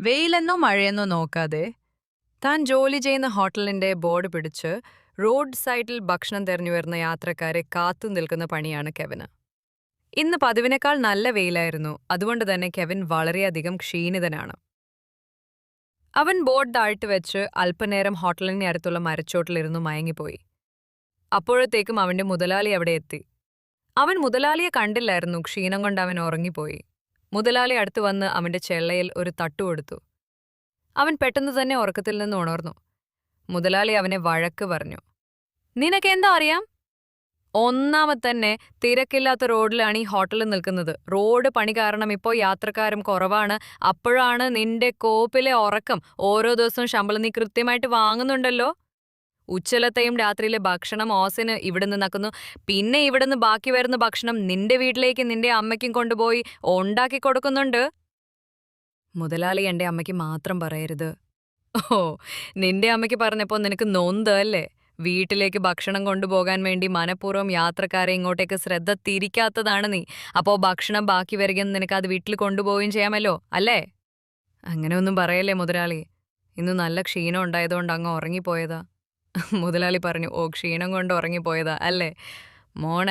വെയിലെന്നോ മഴയെന്നോ നോക്കാതെ താൻ ജോലി ചെയ്യുന്ന ഹോട്ടലിന്റെ ബോർഡ് പിടിച്ച് റോഡ് സൈഡിൽ ഭക്ഷണം തെരഞ്ഞു വരുന്ന യാത്രക്കാരെ കാത്തു നിൽക്കുന്ന പണിയാണ് കെവിന്. ഇന്ന് പതിവിനേക്കാൾ നല്ല വെയിലായിരുന്നു. അതുകൊണ്ട് തന്നെ കെവിൻ വളരെയധികം ക്ഷീണിതനാണ്. അവൻ ബോർഡ് താഴ്ത്തി വെച്ച് അല്പനേരം ഹോട്ടലിന് അടുത്തുള്ള മരച്ചോട്ടിലിരുന്നു മയങ്ങിപ്പോയി. അപ്പോഴത്തേക്കും അവന്റെ മുതലാളി അവിടെ എത്തി. അവൻ മുതലാളിയെ കണ്ടില്ലായിരുന്നു. ക്ഷീണം കൊണ്ട് അവൻ ഉറങ്ങിപ്പോയി. മുതലാളി അടുത്തു വന്ന് അവന്റെ ചെള്ളയിൽ ഒരു തട്ടു കൊടുത്തു. അവൻ പെട്ടെന്ന് തന്നെ ഉറക്കത്തിൽ നിന്ന് ഉണർന്നു. മുതലാളി അവനെ വഴക്ക് പറഞ്ഞു. നിനക്കെന്താ അറിയാം? ഒന്നാമത് തന്നെ തിരക്കില്ലാത്ത റോഡിലാണ് ഈ ഹോട്ടൽ നിൽക്കുന്നത്. റോഡ് പണി കാരണം ഇപ്പോൾ യാത്രക്കാരും കുറവാണ്. അപ്പോഴാണ് നിന്റെ കോപ്പിലെ ഉറക്കം ഓരോ ദിവസവും ശമ്പളം നീ കൃത്യമായിട്ട് വാങ്ങുന്നുണ്ടല്ലോ? ഉച്ചലത്തെയും രാത്രിയിലെ ഭക്ഷണം ഓസിന് ഇവിടെ നിന്നാക്കുന്നു പിന്നെ ഇവിടെ നിന്ന് ബാക്കി വരുന്ന ഭക്ഷണം നിന്റെ വീട്ടിലേക്ക് നിന്റെ അമ്മയ്ക്കും കൊണ്ടുപോയി ഉണ്ടാക്കി കൊടുക്കുന്നുണ്ട്. മുതലാളി എന്റെ അമ്മയ്ക്ക് മാത്രം പറയരുത്. ഓ നിന്റെ അമ്മയ്ക്ക് പറഞ്ഞപ്പോൾ നിനക്ക് നൊന്ത് അല്ലേ? വീട്ടിലേക്ക് ഭക്ഷണം കൊണ്ടുപോകാൻ വേണ്ടി മനഃപൂർവം യാത്രക്കാരെ ഇങ്ങോട്ടേക്ക് ശ്രദ്ധ തിരിക്കാത്തതാണ് നീ. അപ്പോൾ ഭക്ഷണം ബാക്കി വരികയെന്ന് നിനക്ക് അത് വീട്ടിൽ കൊണ്ടുപോവുകയും ചെയ്യാമല്ലോ അല്ലേ? അങ്ങനെ ഒന്നും പറയല്ലേ മുതലാളി? ഇന്ന് നല്ല ക്ഷീണം ഉണ്ടായതുകൊണ്ട് അങ്ങ് ഉറങ്ങിപ്പോയതാ. മുതലാളി പറഞ്ഞു ഓ ക്ഷീണം കൊണ്ട് ഉറങ്ങിപ്പോയതാ അല്ലേ? മോണ